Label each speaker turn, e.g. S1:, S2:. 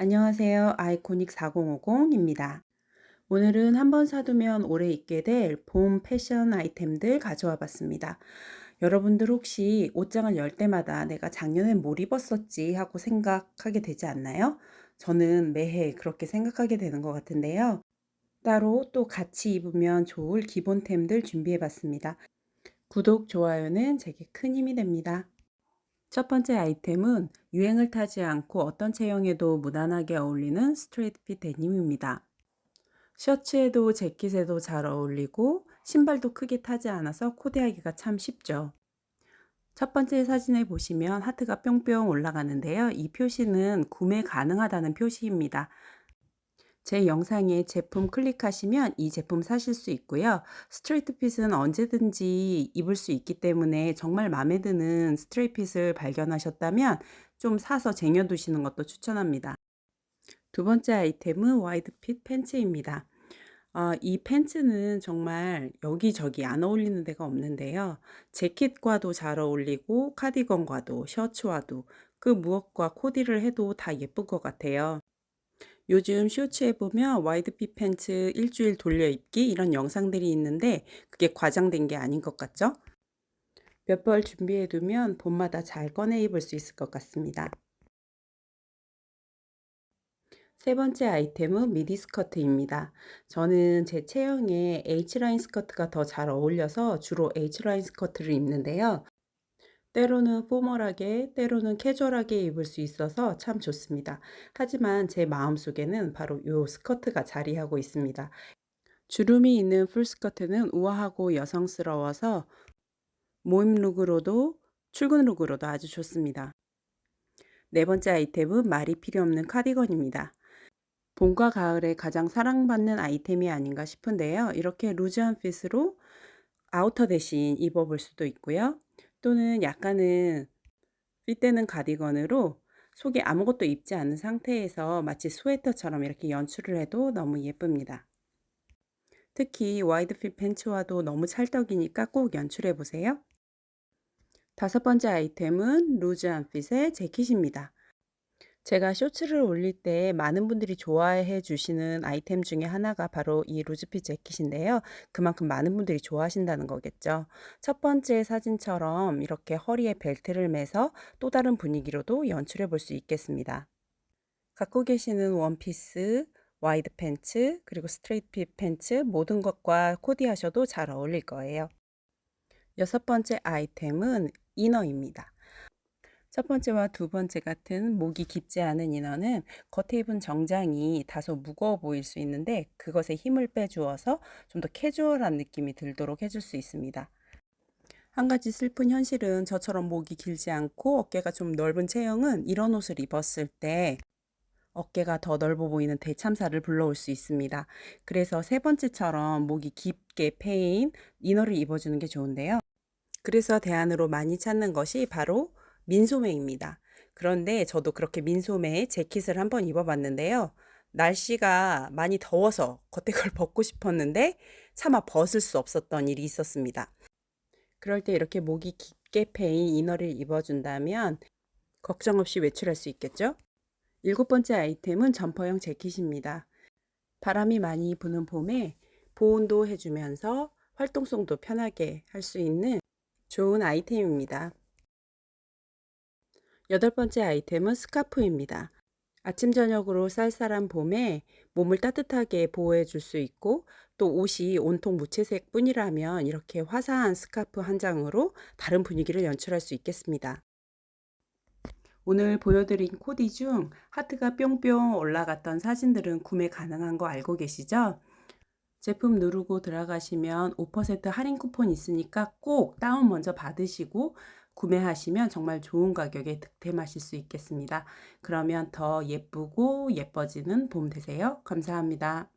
S1: 안녕하세요. 아이코닉 4050입니다. 오늘은 한번 사두면 오래 입게 될 봄 패션 아이템들 가져와 봤습니다. 여러분들 혹시 옷장을 열 때마다 내가 작년엔 뭘 입었었지 하고 생각하게 되지 않나요? 저는 매해 그렇게 생각하게 되는 것 같은데요. 따로 또 같이 입으면 좋을 기본템들 준비해 봤습니다. 구독, 좋아요는 제게 큰 힘이 됩니다. 첫 번째 아이템은 유행을 타지 않고 어떤 체형에도 무난하게 어울리는 스트레이트 핏 데님입니다. 셔츠에도 재킷에도 잘 어울리고 신발도 크게 타지 않아서 코디하기가 참 쉽죠. 첫 번째 사진에 보시면 하트가 뿅뿅 올라가는데요. 이 표시는 구매 가능하다는 표시입니다. 제 영상에 제품 클릭하시면 이 제품 사실 수 있고요. 스트레이트 핏은 언제든지 입을 수 있기 때문에 정말 마음에 드는 스트레이트 핏을 발견하셨다면 좀 사서 쟁여두시는 것도 추천합니다. 두 번째 아이템은 와이드 핏 팬츠입니다. 어, 이 팬츠는 정말 여기저기 안 어울리는 데가 없는데요. 재킷과도 잘 어울리고 카디건과도 셔츠와도 그 무엇과 코디를 해도 다 예쁠 것 같아요. 요즘 쇼츠에 보면 와이드핏 팬츠 일주일 돌려 입기 이런 영상들이 있는데 그게 과장된 게 아닌 것 같죠? 몇 벌 준비해 두면 봄마다 잘 꺼내 입을 수 있을 것 같습니다. 세 번째 아이템은 미디 스커트입니다. 저는 제 체형에 H라인 스커트가 더 잘 어울려서 주로 H라인 스커트를 입는데요. 때로는 포멀하게, 때로는 캐주얼하게 입을 수 있어서 참 좋습니다. 하지만 제 마음속에는 바로 요 스커트가 자리하고 있습니다. 주름이 있는 풀스커트는 우아하고 여성스러워서 모임 룩으로도 출근 룩으로도 아주 좋습니다. 네 번째 아이템은 말이 필요 없는 카디건입니다. 봄과 가을에 가장 사랑받는 아이템이 아닌가 싶은데요. 이렇게 루즈한 핏으로 아우터 대신 입어볼 수도 있고요. 또는 약간은 핏되는 가디건으로 속에 아무것도 입지 않은 상태에서 마치 스웨터처럼 이렇게 연출을 해도 너무 예쁩니다. 특히 와이드 핏 팬츠와도 너무 찰떡이니까 꼭 연출해 보세요. 다섯 번째 아이템은 루즈한 핏의 재킷입니다. 제가 쇼츠를 올릴 때 많은 분들이 좋아해 주시는 아이템 중에 하나가 바로 이 루즈핏 재킷인데요. 그만큼 많은 분들이 좋아하신다는 거겠죠. 첫 번째 사진처럼 이렇게 허리에 벨트를 매서 또 다른 분위기로도 연출해 볼 수 있겠습니다. 갖고 계시는 원피스, 와이드 팬츠, 그리고 스트레이트 핏 팬츠 모든 것과 코디하셔도 잘 어울릴 거예요. 여섯 번째 아이템은 이너입니다. 첫 번째와 두 번째 같은 목이 깊지 않은 인어는 겉에 입은 정장이 다소 무거워 보일 수 있는데 그것에 힘을 빼주어서 좀 더 캐주얼한 느낌이 들도록 해줄 수 있습니다. 한 가지 슬픈 현실은 저처럼 목이 길지 않고 어깨가 좀 넓은 체형은 이런 옷을 입었을 때 어깨가 더 넓어 보이는 대참사를 불러올 수 있습니다. 그래서 세 번째처럼 목이 깊게 패인 이너를 입어주는 게 좋은데요. 그래서 대안으로 많이 찾는 것이 바로 민소매입니다. 그런데 저도 그렇게 민소매 재킷을 한번 입어봤는데요. 날씨가 많이 더워서 겉에 걸 벗고 싶었는데 차마 벗을 수 없었던 일이 있었습니다. 그럴 때 이렇게 목이 깊게 패인 이너를 입어준다면 걱정 없이 외출할 수 있겠죠? 일곱 번째 아이템은 점퍼형 재킷입니다. 바람이 많이 부는 봄에 보온도 해주면서 활동성도 편하게 할 수 있는 좋은 아이템입니다. 여덟 번째 아이템은 스카프입니다. 아침 저녁으로 쌀쌀한 봄에 몸을 따뜻하게 보호해 줄 수 있고 또 옷이 온통 무채색 뿐이라면 이렇게 화사한 스카프 한 장으로 다른 분위기를 연출할 수 있겠습니다. 오늘 보여드린 코디 중 하트가 뿅뿅 올라갔던 사진들은 구매 가능한 거 알고 계시죠? 제품 누르고 들어가시면 5% 할인 쿠폰 있으니까 꼭 다운 먼저 받으시고 구매하시면 정말 좋은 가격에 득템하실 수 있겠습니다. 그러면 더 예쁘고 예뻐지는 봄 되세요. 감사합니다.